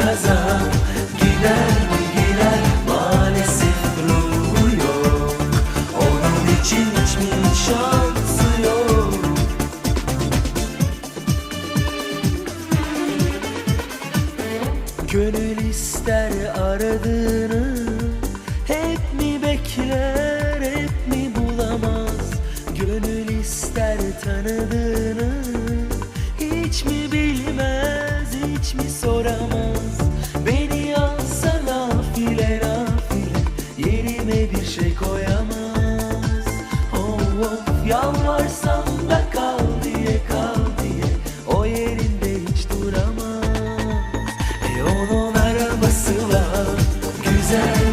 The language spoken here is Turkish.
Gider gider. Maalesef ruhu Onun için hiçbir şansı yok. Gönül ister aradığını Hep mi bekler hep mi bulamaz? Gönül ister tanıdığını hiç mi bilmez hiç mi soramaz? yerine bir şey koyamaz. Of of yalvarsam da kal diye kal diye. O yerinde hiç duramaz. E onun arabası var güzel.